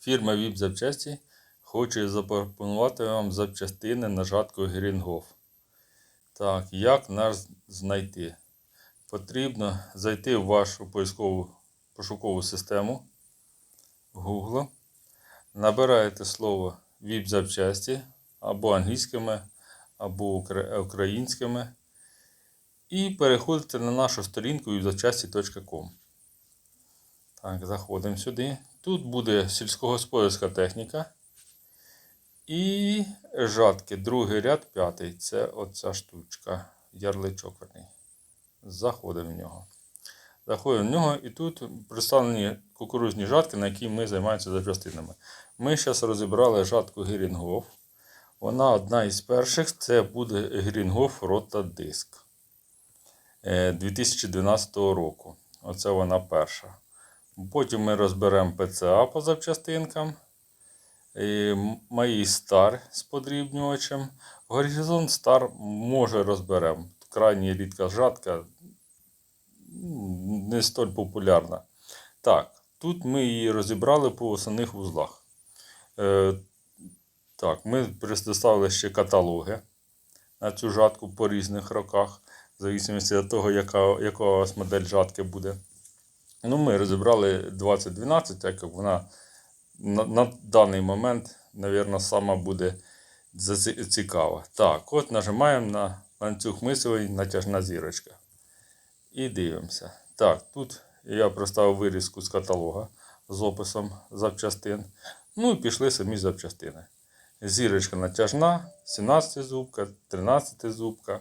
Фірма VIP запчасті хоче запропонувати вам запчастини на жатку Грінгоф. Так, як нас знайти? Потрібно зайти в вашу поискову пошукову систему Google. Набираєте слово VIP запчасті або англійськими, або українськими. І переходите на нашу сторінку vipzapчасті.com. Так, заходимо сюди. Тут буде сільськогосподарська техніка. І жатки, другий ряд, п'ятий. Це оця штучка, ярличок. Заходимо в нього. Заходимо в нього і тут представлені кукурузні жатки, на які ми займаємося запчастинами. Ми зараз розібрали жатку Герінгоф. Вона одна із перших. Це буде Герінгоф Рота Диск. Е, 2012 року. Оце вона перша. Потім ми розберемо ПЦА по запчастинкам. Мої стар з подрібнювачем. Горизонт стар може розберемо. Крайні рідка жатка не столь популярна. Так, тут ми її розібрали по основних вузлах. Е, так, ми предоставили ще каталоги на цю жатку по різних роках, в зависимості від того, яка, яка у вас модель жатки буде. Ну, ми розібрали 2012, так як вона на, на даний момент, мабуть, сама буде цікава. Так, от нажимаємо на ланцюг мисловий натяжна зірочка. І дивимося. Так, тут я проставив вирізку з каталога з описом запчастин. Ну і пішли самі запчастини. Зірочка натяжна, 17 зубка, 13 зубка.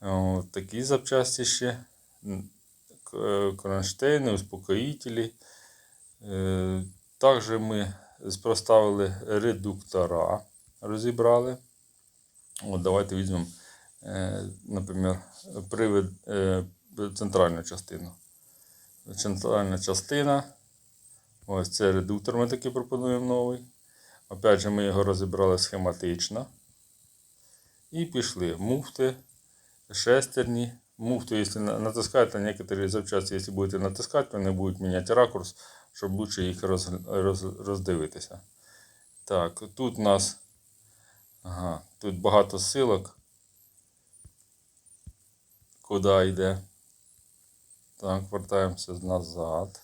О, такі запчасті ще. Е, Кронштейни, успокоїтелі. Е, Також ми проставили редуктора, розібрали. От давайте візьмемо, е, наприклад, привід, центральну частину. Центральна частина. Ось це редуктор ми таки пропонуємо новий. Опять же, ми його розібрали схематично. І пішли. Муфти, шестерні. Муфту, якщо на- натискаєте, некоторые запчасти, якщо будете натискати, вони будуть міняти ракурс, щоб лучше їх роз, роз, роздивитися. Так, тут у нас ага, тут багато силок. Куди йде? Так, вертаємося назад.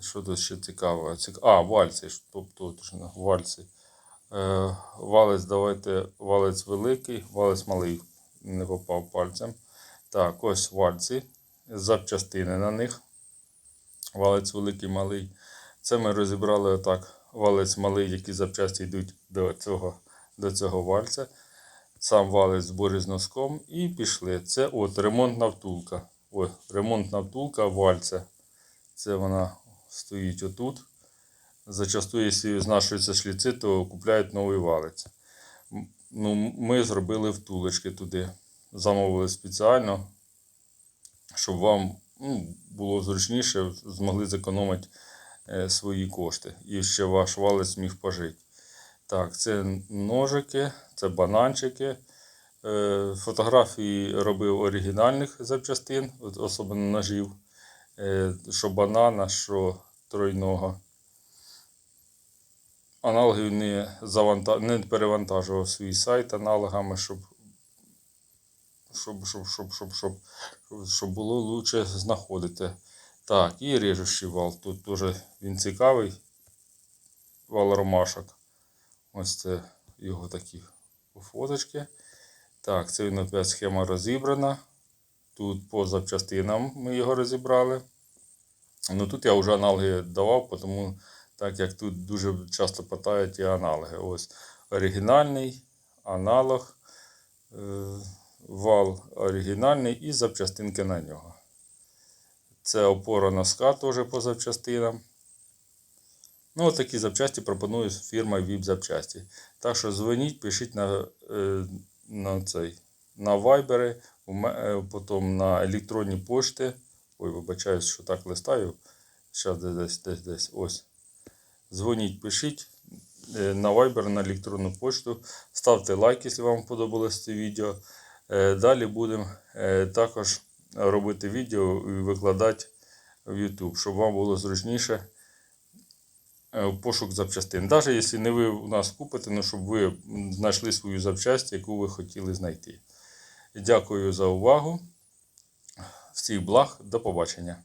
Що тут ще цікаво? Цік... А, вальці. Тобто точно, вальці. Е, валець, давайте валець великий, валець малий. Не попав пальцем. Так, ось вальці. Запчастини на них. Валець великий, малий. Це ми розібрали отак. Валець малий, які запчасті йдуть до цього, до цього вальця. Сам валець з носком. І пішли. Це от ремонтна втулка. Ой, ремонтна втулка вальця. Це вона стоїть отут. Зачасту, якщо знашуються шліци, то купляють новий валець. Ну, ми зробили втулочки туди. Замовили спеціально, щоб вам ну, було зручніше, змогли зекономити е, свої кошти. І ще ваш валець міг пожити. Так, це ножики, це бананчики. Е, Фотографії робив оригінальних запчастин, особливо ножів. Е, Що банана, що тройного. Аналогів не, заванта... не перевантажував свій сайт аналогами, щоб, щоб, щоб, щоб, щоб, щоб, щоб було лучше знаходити. Так, і режущий вал. Тут теж він цікавий. Вал ромашок. Ось це його такі фоточки. Так, це він опять схема розібрана. Тут по запчастинам ми його розібрали. Ну тут я вже аналоги давав, тому так як тут дуже часто питають і аналоги. Ось оригінальний аналог, е, вал оригінальний і запчастинки на нього. Це опора носка теж по запчастинам. Ну, такі запчасті пропонує фірма VIP запчасті. Так що дзвоніть, пишіть на, е, на цей на ме- е, потім на електронні пошти. Ой, вибачаюсь, що так листаю. Зараз десь, десь, десь. Ось. Дзвоніть, пишіть е, на Viber, на електронну почту. Ставте лайк, якщо вам подобалось це відео. Е, Далі будемо е, також робити відео і викладати в YouTube, щоб вам було зручніше е, пошук запчастин. Навіть якщо не ви у нас купите, ну щоб ви знайшли свою запчасть, яку ви хотіли знайти. Дякую за увагу. Всіх благ, до побачення.